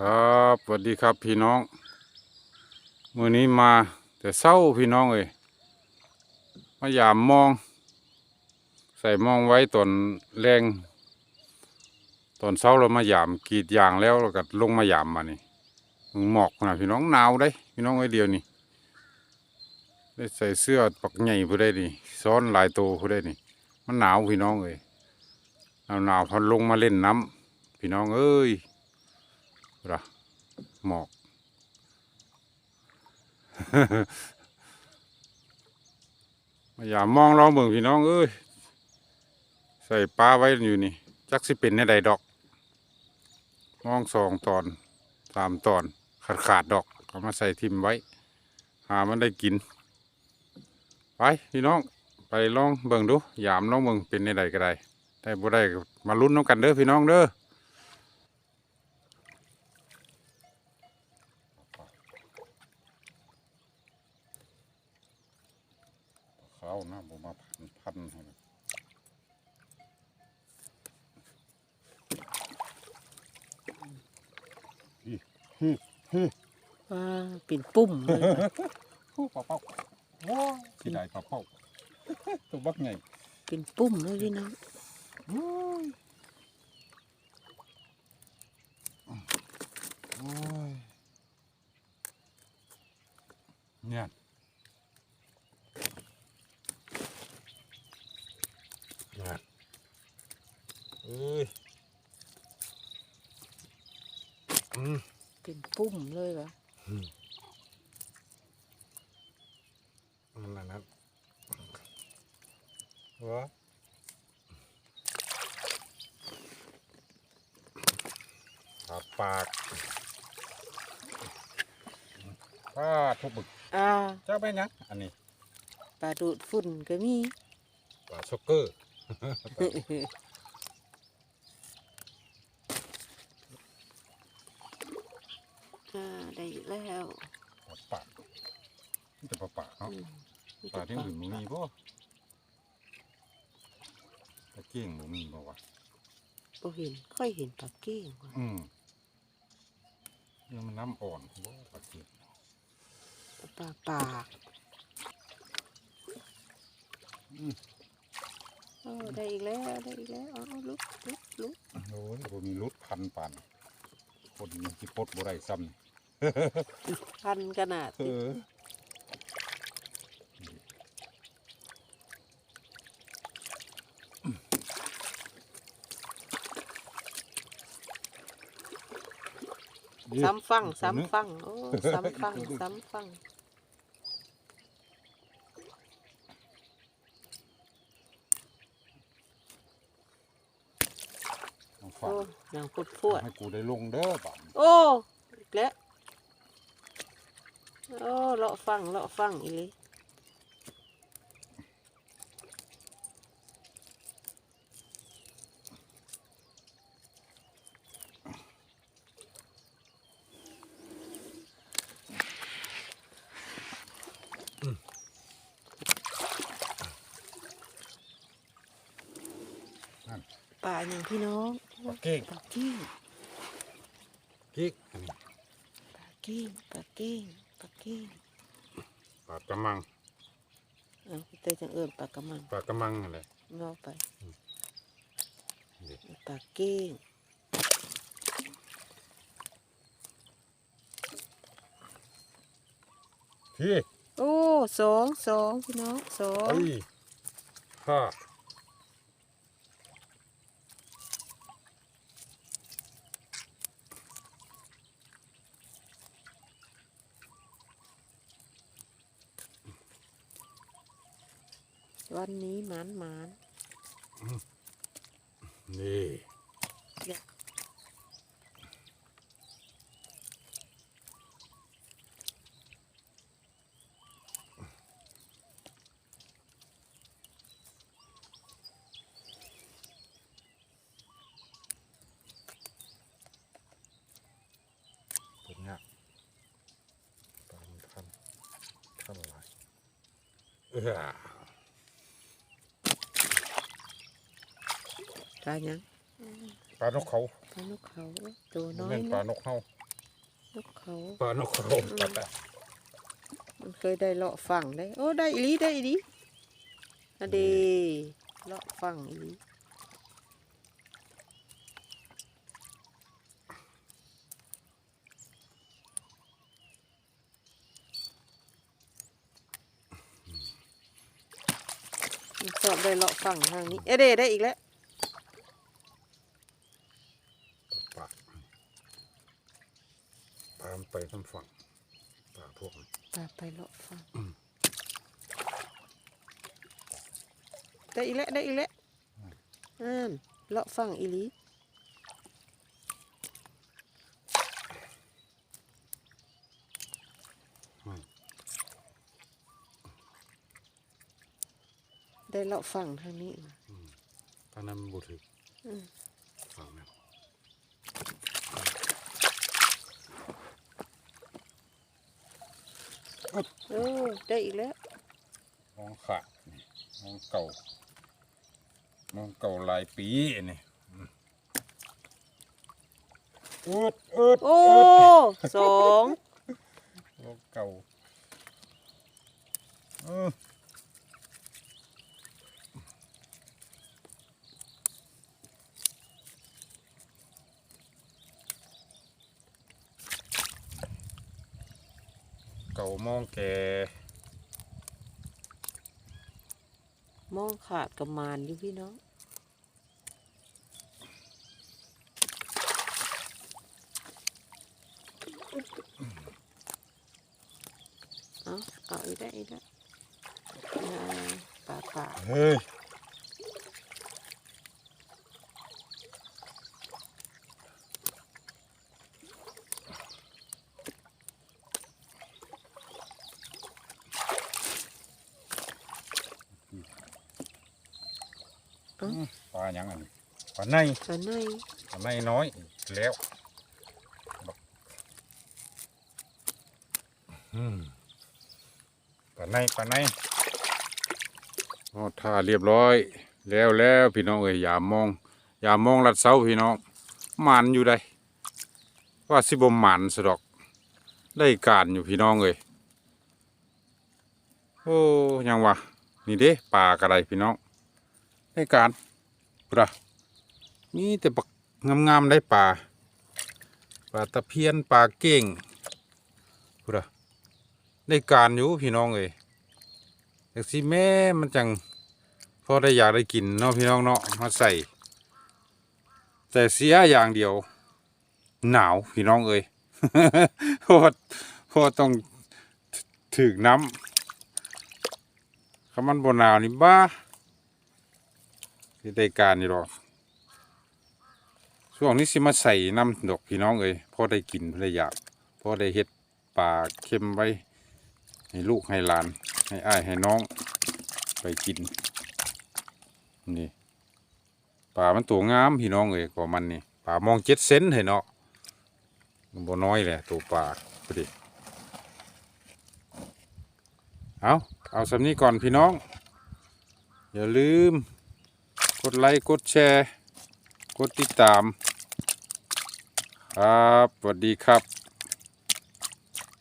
ครับสวัสดีครับพี่น้องมือนี้มาแต่เศร้าพี่น้องเอ้ยมายามมอง ใส่มองไว้ตอนแรงตอนเช้าเรามายามกรีดยางแล้วเราก็ลงมายามมานี่มึงหมอกนะพี่น้องหนาวได้พี่น้องไอ้เดียวนี่ได้ใส่เสื้อปักใหญ่ผู้ได้นี่ซ้อนหลายตัวผู้ได้นี่มันหนาวพี่น้องเอ้ยหนาวหนาวพอลงมาเล่นน้ำพี่น้องเอ้ย ระหมอกมาอย่ามองลองเบิ่งพี่น้องเอ้ย ใส่ปลาไว้อยู่นี่ จักสิเป็นในใดดอก มองสองตอนสามตอน ขาดขาดๆดอกเอามาใส่ทิมไว้ หามันได้กิน ไปพี่น้อง ไปลองเบิ่งดู ยามลองเบิ่งเป็นในใดก็ได้ได้บ่ได้มาลุ้นน้ำกันเด้อพี่น้องเด้อ เขานะผมมาพันพันให้เลยฮิฮิฮิว้าเป็นปุ่มเลยฮู้ปลาเป้าว้าวสิได้ปลาเป้าตัวบักไงเป็นปุ่มเลยพี่น้องโอ้ยโอ้ยเนี่ยเนี่ย เอ้ยอืมเป็นปุ่มเลยวะมันอันนั้นวะปากปากป้าทุบบึกอ่าเจ้าไปยังอันนี้ปลาดูดฝุ่นก็มีปลาช็อกเกอร์ อ่าได้อยู่แล้วปลาปากนี่จะปลาปากเนาะอืมปลาที่อื่นบ่มีบ่ปลาเก้งบ่มีบ่วะบ่เห็นค่อยเห็นปลาเก้งว่ะอืมเนี่ยมันน้ำอ่อนบ่ปลาเก้งปลาปากอืมโอ้ได้อีกแล้วได้อีกแล้วเอาเอาลุกลุกลุกโอ้ยบ่มีรุดพันปานคนมันสิปลดบ่ได้ซ้ำนี่ พันขนาดเอนี้อนี่ซ้ำฟังซ้ำฟังโอ้ซ้ำฟังซ้ำฟังเอาฝาโอ้กยังพุดพวดให้กูได้ลงเด้อบัดโอ้อีกแล้ว โอ้เลาะฟังเลาะฟังอีหลีป่าอย่างพี่น้องปลาเก้งปลากิ้งพริกอันนี้ปลากิ้งปลากิ้งปลา กิ้งปลากระมังเอาพี่เตยจังเอิญปลากระมังปลากระมังอะไรงอไปนี่ปลากิ้งพี่โอ้สองสองพี่น้องสองเอ้ยห้า วันนี้หมานหมานนี่อย่าเป็นเงี้ยปลามันทันทันอะไรเออ ปลาหยังปลานกเขาปลานกเขาตัวบ่น้อยแม่นปลานะนกเขานกเขาปลานกเขามันเคยได้เลาะฝั่งได้ โอ้ได้อีหลีได้อีหลีอะเดเลาะฝั่งอีหลีมันสอบได้เลาะฝั่งทางนี้ เอะเดได้อีกแล้ว ปลาปลามันไปทางฝั่งปลาพวกนั้นปลาไปเลาะฝั่งได้อีกแล้วได้อีกแล้วอ่านเลาะฝั่งอีหลีได้เลาะฝั่งทางนี้มาทางนั้นมันบ่ถึกอืมฝั่งนั้ นโอ้ได้อีกแล้วมองขาดนี่มองเก่ามองเก่าหลายปีอันนี่อืดอืดโอ้สองมองเก่าเออามองแก่มองขาดกับมานอยู่พี่น้องเอาเอาอีกแล้อีกแล้วอ่าป่าปลาเฮ้ย เอ้าปลาหยังอันนี้ปลาในปลาในปลาในน้อยแล้วบักอืมปลาในปลาในอ๋อท่าเรียบร้อย แล้วแล้วพี่น้องเอ้ยอย่ามอง อย่ามองลัดเสาพี่น้องหมันอยู่ได้ว่าสิบ่หมันสะดอก ได้การอยู่พี่น้องเอ้ยโอ้ยังวะนี่เด้ปลากระไดพี่น้อง ได้การปะมีแต่ปักงามๆได้ปลาปลาตะเพียนปลาเก่งปะได้การอยู่พี่น้องเอ้ยแต่สิแม่มันจังพอได้อยากได้กินเนาะพี่น้องเนาะมาใส่ แต่เสียอย่างเดียว หนาวพี่น้องเอ้ยเพราะเพราะต้องถึกน้ำคำมันบนหนาวนี่บ้า ที่ได้การนี่หรอกช่วงนี้สิมาใส่น้ำดอกพี่น้องเอ้ยพ่อได้กินพ่อได้อยากพ่อได้เฮ็ดปลาเค็มไว้ ให้ลูกให้หลาน ให้อ้ายให้น้อง ไปกิน นี่ปลามันตัวงามพี่น้องเอ้ยกว่ามันนี่ปลามองเจ็ดเซนให้เนาะมันบ่น้อยแหละตัวปลาพอดีเอาเอาสำนี้ก่อนพี่น้อง อย่าลืม ดไลค์ กดแชร์ กดติดตาม ครับสวัสดีครับ